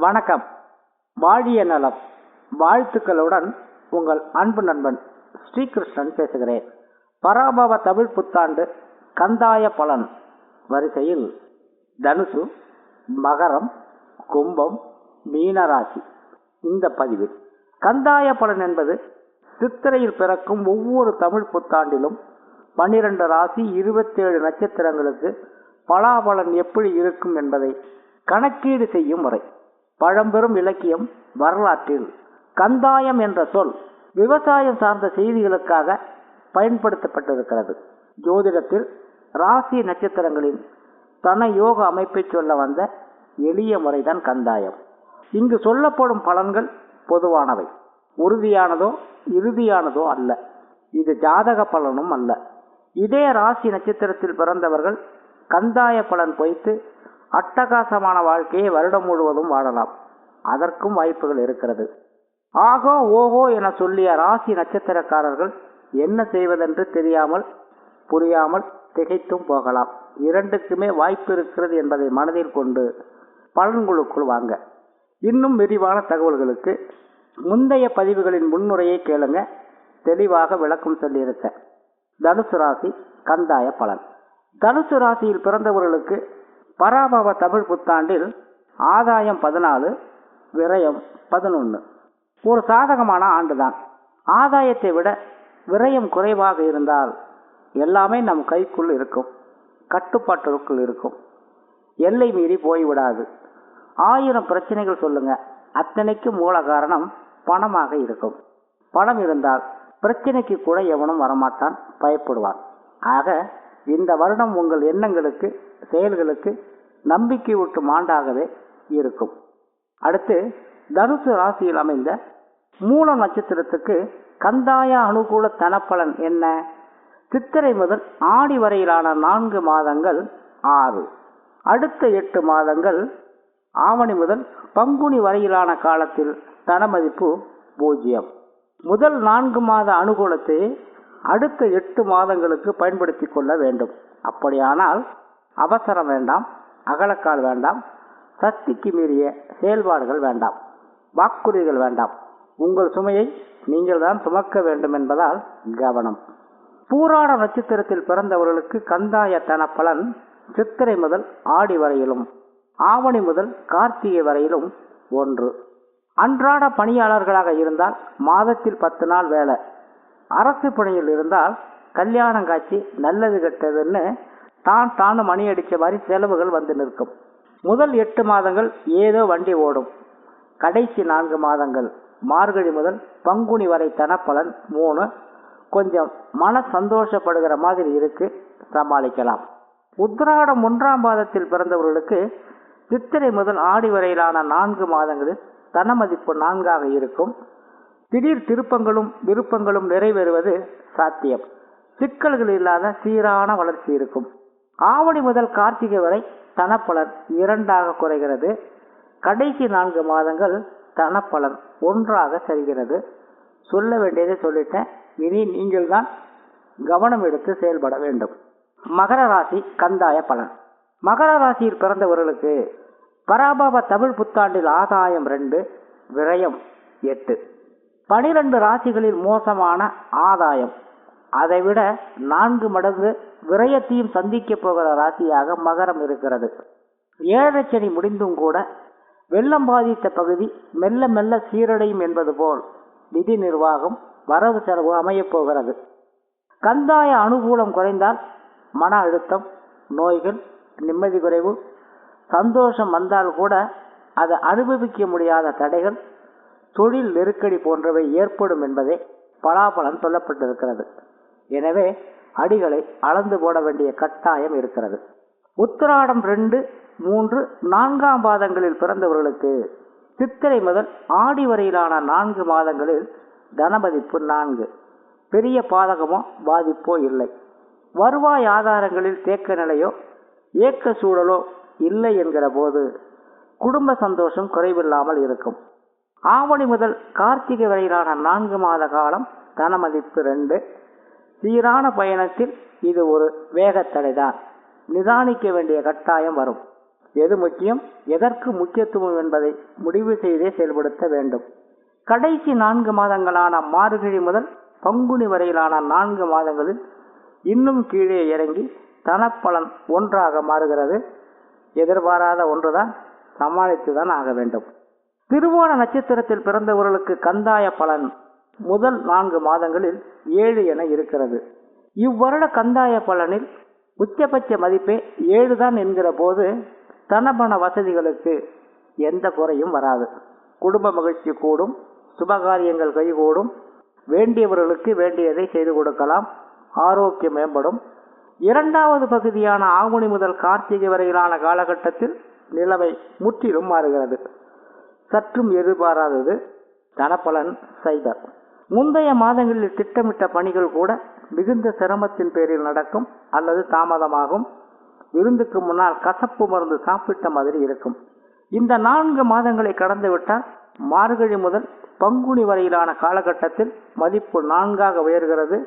வணக்கம். வாழிய நலம். வாழ்த்துக்களுடன் உங்கள் அன்பு நண்பன் ஸ்ரீகிருஷ்ணன் பேசுகிறேன். பராபவ தமிழ் புத்தாண்டு கந்தாய பலன். வரிசையில் தனுசு மகரம் கும்பம் மீனராசி. இந்த பதிவில் கந்தாய பலன் என்பது சித்திரையில் பிறக்கும் ஒவ்வொரு தமிழ் புத்தாண்டிலும் பன்னிரண்டு ராசி இருபத்தேழு நட்சத்திரங்களுக்கு பலாபலன் எப்படி இருக்கும் என்பதை கணக்கீடு செய்யும் முறை. பழம்பெரும் இலக்கியம் வரலாற்றில் கந்தாயம் என்ற சொல் விவசாயம் சார்ந்த செய்திகளுக்காக பயன்படுத்தப்பட்டிருக்கிறது. ஜோதிடத்தில் ராசி நட்சத்திரங்களின் தன யோக அமைப்பை சொல்ல வந்த எளிய முறைதான் கந்தாயம். இங்கு சொல்லப்படும் பலன்கள் பொதுவானவை. உறுதியானதோ இறுதியானதோ அல்ல. இது ஜாதக பலனும் அல்ல. இதே ராசி நட்சத்திரத்தில் பிறந்தவர்கள் கந்தாய பலன் பொய்த்து அட்டகாசமான வாழ்க்கையை வருடம் முழுவதும் வாழலாம். அதற்கும் வாய்ப்புகள் இருக்கிறது. ஆகோ ஓஹோ என சொல்லிய ராசி நட்சத்திரக்காரர்கள் என்ன செய்வதென்று தெரியாமல் புரியாமல் திகைத்தும் போகலாம். இரண்டுக்குமே வாய்ப்பு இருக்கிறது என்பதை மனதில் கொண்டு பலன்களுக்குள் வாங்க. இன்னும் விரிவான தகவல்களுக்கு முந்தைய பதிவுகளின் முன்னுரையை கேளுங்க. தெளிவாக விளக்கம் சொல்லியிருக்க. தனுசு ராசி கந்தாய பலன். தனுசு ராசியில் பிறந்தவர்களுக்கு பராபவ தமிழ் புத்தாண்டில் ஆதாயம் பதினாலு விரயம் பதினொன்று ஒரு சாதகமான ஆண்டுதான். ஆதாயத்தை விட விரயம் குறைவாக இருந்தால் எல்லாமே நம் கைக்குள் இருக்கும் கட்டுப்பாட்டிற்குள் இருக்கும். எல்லை மீறி போய்விடாது. ஆயிரம் பிரச்சனைகள் சொல்லுங்க அத்தனைக்கும் மூல காரணம் பணமாக இருக்கும். பணம் இருந்தால் பிரச்சனைக்கு கூட எவனும் வரமாட்டான் பயப்படுவான். ஆக இந்த வருடம் உங்கள் எண்ணங்களுக்கு செயல்களுக்கு நம்பிக்கை ஊட்டும் ஆண்டாகவே இருக்கும். அடுத்து தனுசு ராசியில் அமைந்த மூல நட்சத்திரத்துக்கு கந்தாய அனுகூல தனப்பலன் என்ன? சித்திரை முதல் ஆடி வரையிலான நான்கு மாதங்கள் ஆறு. அடுத்த எட்டு மாதங்கள் ஆவணி முதல் பங்குனி வரையிலான காலத்தில் தனமதிப்பு பூஜ்ஜியம். முதல் நான்கு மாத அனுகூலத்தை அடுத்த எட்டு மாதங்களுக்கு பயன்படுத்தி கொள்ள வேண்டும். அப்படியானால் அவசரம் வேண்டாம் அகலக்கால் வேண்டாம் சக்திக்கு மீறிய செயல்பாடுகள் வேண்டாம் வாக்குறுதிகள் வேண்டாம். உங்கள் சுமையை நீங்கள் தான் சுமக்க வேண்டும் என்பதால் கவனம். பூராட நட்சத்திரத்தில் பிறந்தவர்களுக்கு கந்தாய தன பலன் சித்திரை முதல் ஆடி வரையிலும் ஆவணி முதல் கார்த்திகை வரையிலும் ஒன்று. அன்றாட பணியாளர்களாக இருந்தால் மாதத்தில் பத்து நாள் வேலை. அரசு பணியில் இருந்தால் கல்யாணம் காட்சி நல்லது கெட்டதுன்னு தான் தானு மணி அடித்த மாதிரி செலவுகள் வந்து நிற்கும். முதல் எட்டு மாதங்கள் ஏதோ வண்டி ஓடும். கடைசி நான்கு மாதங்கள் மார்கழி முதல் பங்குனி வரை தனப்பலன் மூணு. கொஞ்சம் மன சந்தோஷப்படுகிற மாதிரி இருக்கு சமாளிக்கலாம். உத்ராடம் ஒன்றாம் மாதத்தில் பிறந்தவர்களுக்கு சித்திரை முதல் ஆடி வரையிலான நான்கு மாதங்களில் தன மதிப்பு நான்காக இருக்கும். திடீர் திருப்பங்களும் விருப்பங்களும் நிறைவேறுவது சாத்தியம். சிக்கல்கள் இல்லாத சீரான வளர்ச்சி இருக்கும். ஆவணி முதல் கார்த்திகை வரை தனப்பலன் இரண்டாக குறைகிறது. கடைசி நான்கு மாதங்கள் தனப்பலன் ஒன்றாக சரிகிறது. சொல்ல வேண்டியதை சொல்லிட்டேன். இனி நீங்கள் தான் கவனம் எடுத்து செயல்பட வேண்டும். மகர ராசி கந்தாய பலன். மகர ராசியில் பிறந்தவர்களுக்கு பராபாப தமிழ் புத்தாண்டில் ஆதாயம் ரெண்டு விரயம் எட்டு. பனிரெண்டு ராசிகளில் மோசமான ஆதாயம். அதைவிட நான்கு மடங்கு விரயத்தையும் சந்திக்க போகிற ராசியாக மகரம் இருக்கிறது. ஏழரை சனி முடிந்தும் கூட வெள்ளம் பாதித்த பகுதி மெல்ல மெல்ல சீரடையும் என்பது போல் நிதி நிர்வாகம் வரவு செலவு அமையப் போகிறது. கந்தாய அனுகூலம் குறைந்தால் மன அழுத்தம் நோய்கள் நிம்மதி குறைவு சந்தோஷம் வந்தால் கூட அதை அனுபவிக்க முடியாத தடைகள் தொழில் நெருக்கடி போன்றவை ஏற்படும் என்பதே பலாபலம் சொல்லப்பட்டிருக்கிறது. எனவே அடிகளை அளந்து போட வேண்டிய கட்டாயம் இருக்கிறது. உத்திராடம் ரெண்டு மூன்று நான்காம் பாதங்களில் பிறந்தவர்களுக்கு சித்திரை முதல் ஆடி வரையிலான நான்கு மாதங்களில் தனமதிப்பு நான்கு. பெரிய பாதகமோ பாதிப்போ இல்லை. வருவாய் ஆதாரங்களில் தேக்க நிலையோ ஏக்க சூழலோ இல்லை என்கிற போது குடும்ப சந்தோஷம் குறைவில்லாமல் இருக்கும். ஆவணி முதல் கார்த்திகை வரையிலான நான்கு மாத காலம் தன மதிப்பு ரெண்டு. சீரான பயணத்தில் இது ஒரு வேகத்தடைதான். நிதானிக்க வேண்டிய கட்டாயம் வரும். எது முக்கியம்? எதற்கு முக்கியத்துவம் என்பதை முடிவு செய்தே செயல்படுத்த வேண்டும். கடைசி நான்கு மாதங்களான மார்கழி முதல் பங்குனி வரையிலான நான்கு மாதங்களில் இன்னும் கீழே இறங்கி தனப்பலன் ஒன்றாக மாறுகிறது. எதிர்பாராத ஒன்றுதான் சமாளித்துதான் ஆக வேண்டும். திருவோண நட்சத்திரத்தில் பிறந்தவர்களுக்கு கந்தாய பலன் முதல் நான்கு மாதங்களில் ஏழு என இருக்கிறது. இவ்வருட கந்தாய பலனில் உச்சபட்ச மதிப்பே ஏழு தான் என்கிற போது தனபண வசதிகளுக்கு எந்த குறையும் வராது. குடும்ப மகிழ்ச்சி கூடும் சுபகாரியங்கள் கைகூடும் வேண்டியவர்களுக்கு வேண்டியதை செய்து கொடுக்கலாம் ஆரோக்கியம் மேம்படும். இரண்டாவது பகுதியான ஆவணி முதல் கார்த்திகை வரையிலான காலகட்டத்தில் நிலவை முற்றிலும் மாறுகிறது. சற்றும் எதிர்பாராதது தனப்பலன் செய்தார் முந்தைய மாதங்களில் திட்டமிட்ட பணிகள் கூட மிகுந்த சிரமத்தின் பேரில் நடக்கும் அல்லது தாமதமாகும். விருந்துக்கு முன்னால் கசப்பு மருந்து சாப்பிட்ட மாதிரி இருக்கும். இந்த நான்கு மாதங்களை கடந்துவிட்டால் மார்கழி முதல் பங்குனி வரையிலான காலகட்டத்தில் மதிப்பு நான்காக உயர்கிறது.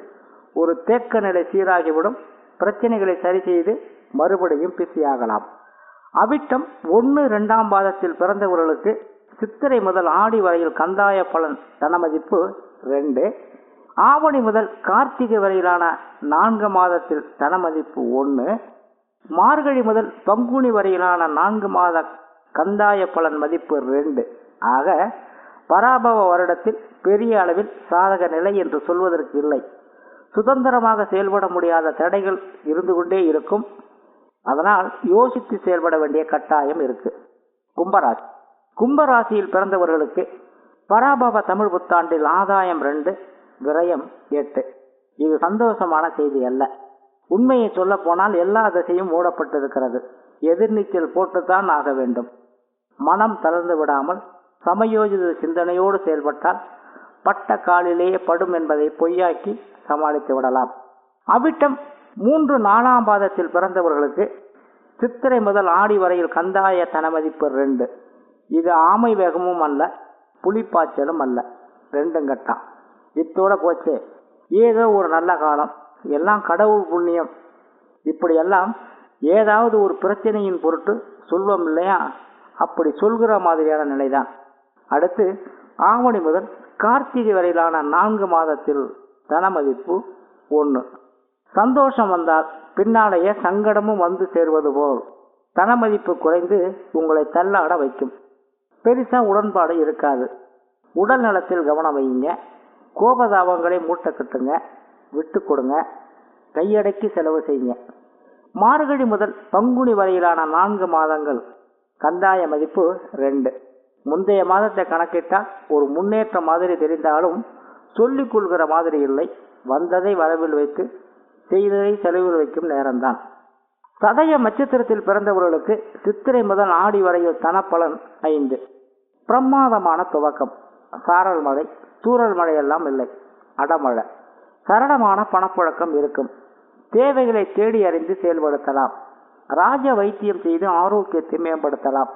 ஒரு தேக்க நிலை சீராகிவிடும். பிரச்சனைகளை சரி செய்து மறுபடியும் பிஸியாகலாம். அவிட்டம் ஒன்று இரண்டாம் பாதத்தில் பிறந்தவர்களுக்கு சித்திரை முதல் ஆடி வரையில் கந்தாய பலன் தனமதிப்பு ரெண்டு. ஆவணி முதல் கார்த்திகை வரையிலான நான்கு மாதத்தில் தனமதிப்பு ஒன்று மார்கழி முதல் பங்குனி வரையிலான நான்கு மாத கந்தாய பலன் மதிப்பு ரெண்டு. ஆக பராபவ வருடத்தில் பெரிய அளவில் சாதக நிலை என்று சொல்வதற்கு இல்லை. சுதந்திரமாக செயல்பட முடியாத தடைகள் இருந்து கொண்டே இருக்கும். அதனால் யோசித்து செயல்பட வேண்டிய கட்டாயம் இருக்கு. கும்பராசி. கும்பராசியில் பிறந்தவர்களுக்கு பராபவ தமிழ் புத்தாண்டில் ஆதாயம் ரெண்டு விரயம் எட்டு. இது சந்தோஷமான செய்தி அல்ல. உண்மையை சொல்ல போனால் எல்லா திசையும் மூடப்பட்டிருக்கிறது. எதிர்நீச்சல் போட்டுத்தான் ஆக வேண்டும். மனம் தளர்ந்து விடாமல் சமயோஜித சிந்தனையோடு செயல்பட்டால் பட்ட காலிலேயே படும் என்பதை பொய்யாக்கி சமாளித்து விடலாம். அவிட்டம் மூன்று நாலாம் பாதத்தில் பிறந்தவர்களுக்கு சித்திரை முதல் ஆடி வரையில் கந்தாய தனமதிப்பு ரெண்டு. இது ஆமை வேகமும் அல்ல புலிப்பாய்ச்சலும் அல்ல. ரெண்டும் கட்டம் இத்தோட போச்சு. ஏதோ ஒரு நல்ல காலம். எல்லாம் கடவுள் புண்ணியம். இப்படியெல்லாம் ஏதாவது ஒரு பிரச்சனையின் பொருட்டு சொல்வோம் இல்லையா? அப்படி சொல்கிற மாதிரியான நிலைதான். அடுத்து ஆவணி முதல் கார்த்திகை வரையிலான நான்கு மாதத்தில் தன மதிப்பு ஒன்று சந்தோஷம் வந்தால் பின்னாலேயே சங்கடமும் வந்து சேர்வது போல். தன மதிப்பு குறைந்து உங்களை தள்ளாட வைக்கும். பெருசாக உடன்பாடு இருக்காது. உடல் நலத்தில் கவனம் வையுங்க. கோபதாபங்களை மூட்டை கட்டுங்க விட்டு கொடுங்க. கையடக்கி செலவு செய்யுங்க. மார்கழி முதல் பங்குனி வரையிலான நான்கு மாதங்கள். கந்தாய மதிப்பு ரெண்டு. முந்தைய மாதத்தை கணக்கிட்டால் ஒரு முன்னேற்றம் மாதிரி தெரிந்தாலும் சொல்லிக் கொள்கிற மாதிரி இல்லை. வந்ததை வரவில் வைத்து செய்ததை செலவில் வைக்கும் நேரம்தான். சதய நட்சத்திரத்தில் பிறந்தவர்களுக்கு சித்திரை முதல் ஆடி வரையில் தனப்பலன் ஐந்து. பிரமாதமான துவக்கம். சாரல் மழை தூரல் மழையெல்லாம் இல்லை. அடமழை. சரளமான பணப்புழக்கம் இருக்கும். தேவைகளை தேடி அறிந்து செயல்படுத்தலாம். ராஜ வைத்தியம் செய்து ஆரோக்கியத்தை மேம்படுத்தலாம்.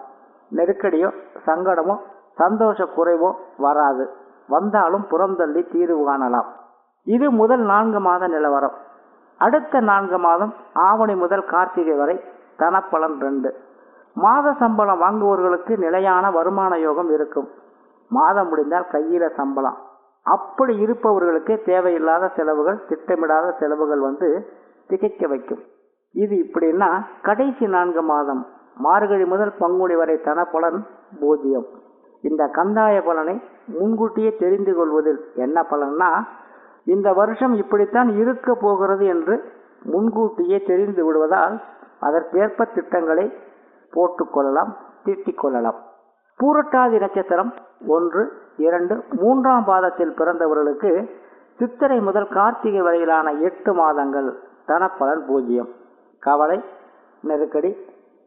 நெருக்கடியோ சங்கடமோ சந்தோஷ குறைவோ வராது. வந்தாலும் புறந்தள்ளி தீர்வு காணலாம். இது முதல் நான்கு மாத நிலவரம். அடுத்த நான்கு மாதம் ஆவணி முதல் கார்த்திகை வரை தனப்பலன் ரெண்டு. மாத சம்பளம் வாங்குவோர்களுக்கு நிலையான வருமான யோகம் இருக்கும். மாதம் முடிந்தால் கையில சம்பளம். அப்படி இருப்பவர்களுக்கு தேவையில்லாத செலவுகள் திட்டமிடாத செலவுகள் வந்து திகைக்க வைக்கும். இது இப்படின்னா கடைசி நான்கு மாதம் மார்கழி முதல் பங்குனி வரை தன பலன் பூஜ்ஜியம் இந்த கந்தாய பலனை முன்கூட்டியே தெரிந்து கொள்வதில் என்ன பலன்னா இந்த வருஷம் இப்படித்தான் இருக்க போகிறது என்று முன்கூட்டியே தெரிந்து விடுவதால் அதற்கேற்ப திட்டங்களை போட்டுக்கொள்ளலாம் தீட்டிக் கொள்ளலாம் பூரட்டாதி நட்சத்திரம் ஒன்று இரண்டு மூன்றாம் பாதத்தில் பிறந்தவர்களுக்கு சித்திரை முதல் கார்த்திகை வரையிலான எட்டு மாதங்கள் தனப்பலன் பூஜ்ஜியம். கவலை நெருக்கடி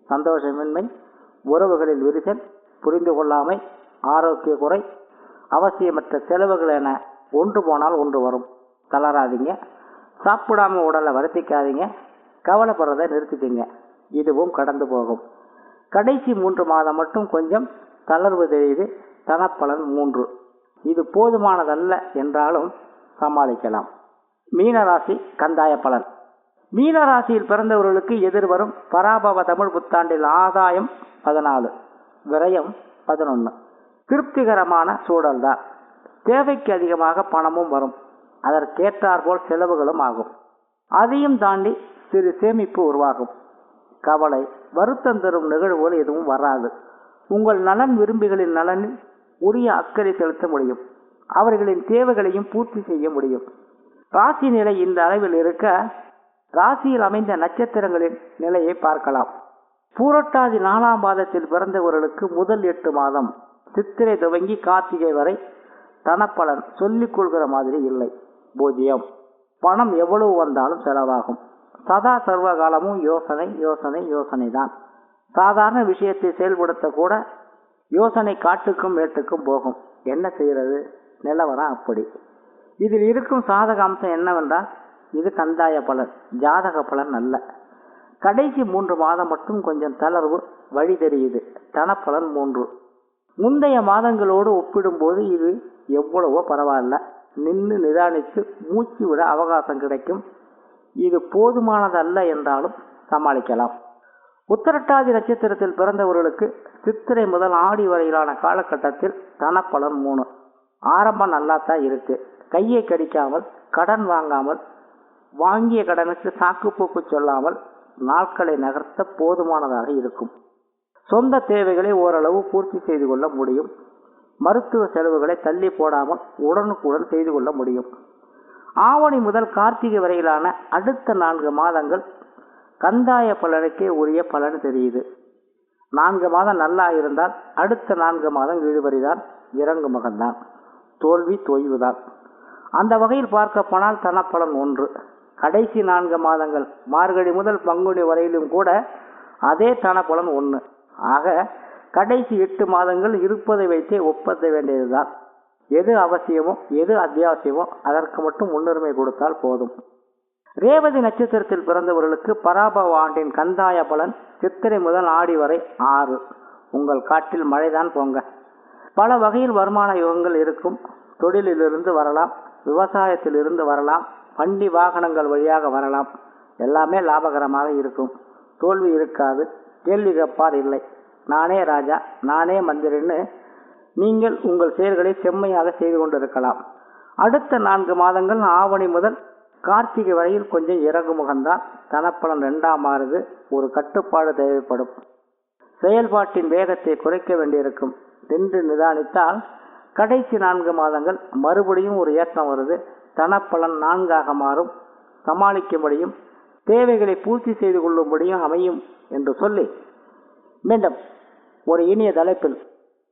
சந்தோஷமின்மை உறவுகளில் விரிசல் புரிந்து கொள்ளாமை ஆரோக்கிய குறை அவசியமற்ற செலவுகள் என ஒன்று போனால் ஒன்று வரும். தளராதீங்க. சாப்பிடாம உடலை வருத்திக்காதீங்க. கவலைப்படுறதை நிறுத்திக்கங்க. இதுவும் கடந்து போகும். கடைசி மூன்று மாதம் மட்டும் கொஞ்சம் தளர்வு தெரியுது தனப்பலன் மூன்று. இது போதுமானதல்ல என்றாலும் சமாளிக்கலாம். மீனராசி கந்தாய பலன். மீனராசியில் பிறந்தவர்களுக்கு எதிர்வரும் பராபவ தமிழ் புத்தாண்டில் ஆதாயம் பதினாலு விரயம் பதினொன்று திருப்திகரமான சூழல்தான். தேவைக்கு அதிகமாக பணமும் வரும். அதற்கேற்றாற்போல் செலவுகளும் ஆகும். அதையும் தாண்டி சிறு சேமிப்பு உருவாகும். கவலை வருத்தம் தரும் நிகழ்வுகள் எதுவும் வராது. உங்கள் நலன் விரும்பிகளின் நலனில் உரிய அக்கறை செலுத்த முடியும். அவர்களின் தேவைகளையும் பூர்த்தி செய்ய முடியும். ராசி நிலை இந்த அளவில் இருக்க ராசியில் அமைந்த நட்சத்திரங்களின் நிலையை பார்க்கலாம். பூரட்டாதி நாலாம் மாதத்தில் பிறந்தவர்களுக்கு முதல் எட்டு மாதம் சித்திரை துவங்கி கார்த்திகை வரை தனப்பலன் சொல்லிக் கொள்கிற மாதிரி இல்லை. பூஜ்ஜியம். பணம் எவ்வளவு வந்தாலும் செலவாகும். சதா சர்வ காலமும் யோசனை யோசனை யோசனை தான் சாதாரண விஷயத்தை செயல்படுத்த கூட யோசனை காட்டுக்கும் மேட்டுக்கும் போகும். என்ன செய்கிறது நிலவரம் அப்படி. இதில் இருக்கும் சாதக அம்சம் என்னவென்றால் இது கந்தாய பலன் ஜாதக பலன் அல்ல. கடைசி மூன்று மாதம் மட்டும் கொஞ்சம் தளர்வு வழி தெரியுது. தனப்பலன் மூன்று. முந்தைய மாதங்களோடு ஒப்பிடும்போது இது எவ்வளவோ பரவாயில்ல. நின்று நிதானித்து மூச்சு விட அவகாசம் கிடைக்கும். இது போதுமானதல்ல என்றாலும் சமாளிக்கலாம். உத்தரட்டாதி நட்சத்திரத்தில் பிறந்தவர்களுக்கு சித்திரை முதல் ஆடி வரையிலான காலகட்டத்தில் தனப்பலன் மூணு. ஆரம்பம் நல்லா தான் இருக்கு. கையை கடிக்காமல் கடன் வாங்காமல் வாங்கிய கடனுக்கு சாக்குப்போக்கு சொல்லாமல் நாட்களை நகர்த்த போதுமானதாக இருக்கும். சொந்த தேவைகளை ஓரளவு பூர்த்தி செய்து கொள்ள முடியும். மருத்துவ செலவுகளை தள்ளி போடாமல் உடனுக்குடன் செய்து கொள்ள முடியும். ஆவணி முதல் கார்த்திகை வரையிலான அடுத்த நான்கு மாதங்கள் கந்தாய பலனுக்கே உரிய பலன் தெரியுது. நான்கு மாதம் நல்லா இருந்தால் அடுத்த நான்கு மாதம் இழுபறிதான் இறங்கு மகன்தான். தோல்வி தொய்வுதான். அந்த வகையில் பார்க்க போனால் தனப்பலன் ஒன்று. கடைசி நான்கு மாதங்கள் மார்கழி முதல் பங்குனி வரையிலும் கூட அதே தனப்பலன் ஒன்று. ஆக கடைசி எட்டு மாதங்கள் இருப்பதை வைத்தே ஒப்பந்த வேண்டியதுதான். எது அவசியமோ எது அத்தியாவசியமோ அதற்கு மட்டும் முன்னுரிமை கொடுத்தால் போதும். ரேவதி நட்சத்திரத்தில் பிறந்தவர்களுக்கு பராபவ ஆண்டின் கந்தாய பலன் சித்திரை முதல் ஆடி வரை ஆறு. உங்கள் காட்டில் மழைதான் போங்க. பல வகையில் வருமான யுகங்கள் இருக்கும். தொழிலிலிருந்து வரலாம் விவசாயத்திலிருந்து வரலாம் வண்டி வாகனங்கள் வழியாக வரலாம். எல்லாமே லாபகரமாக இருக்கும். தோல்வி இருக்காது கேள்வி கேட்பார் இல்லை. நானே ராஜா நானே மந்திரின்னு நீங்கள் உங்கள் செயல்களை செம்மையாக செய்து கொண்டிருக்கலாம். அடுத்த நான்கு மாதங்கள் ஆவணி முதல் கார்த்திகை வரையில் கொஞ்சம் இறங்கு முகம்தான் தனப்பலன் ரெண்டாம் ஆறுது. ஒரு கட்டுப்பாடு தேவைப்படும். செயல்பாட்டின் வேகத்தை குறைக்க வேண்டியிருக்கும். நின்று நிதானித்தால் கடைசி நான்கு மாதங்கள் மறுபடியும் ஒரு ஏற்றம் வருது. தனப்பலன் நான்காக மாறும். சமாளிக்கும்படியும் தேவைகளை பூர்த்தி செய்து கொள்ளும்படியும் அமையும் என்று சொல்லி மீண்டும் ஒரு இனிய தலைப்பில்